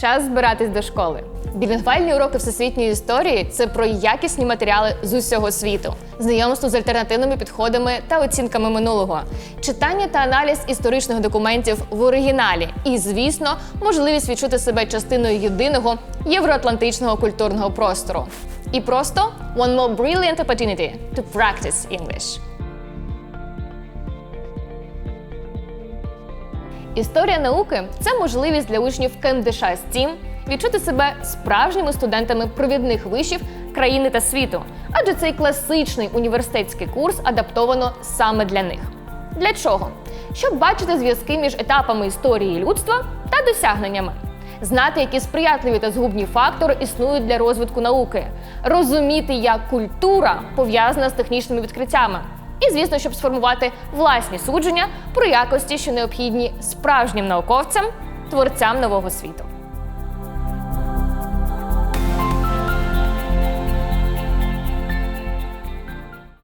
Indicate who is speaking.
Speaker 1: Час збиратись до школи. Білінгвальні уроки всесвітньої історії це про якісні матеріали з усього світу, знайомство з альтернативними підходами та оцінками минулого, читання та аналіз історичних документів в оригіналі, і, звісно, можливість відчути себе частиною єдиного євроатлантичного культурного простору. І просто one more brilliant opportunity to practice English. Історія науки це можливість для учнів КМДШ СТІМ відчути себе справжніми студентами провідних вишів країни та світу, адже цей класичний університетський курс адаптовано саме для них. Для чого? Щоб бачити зв'язки між етапами історії людства та досягненнями, знати, які сприятливі та згубні фактори існують для розвитку науки, розуміти, як культура пов'язана з технічними відкриттями. І, звісно, щоб сформувати власні судження про якості, що необхідні справжнім науковцям, творцям нового світу.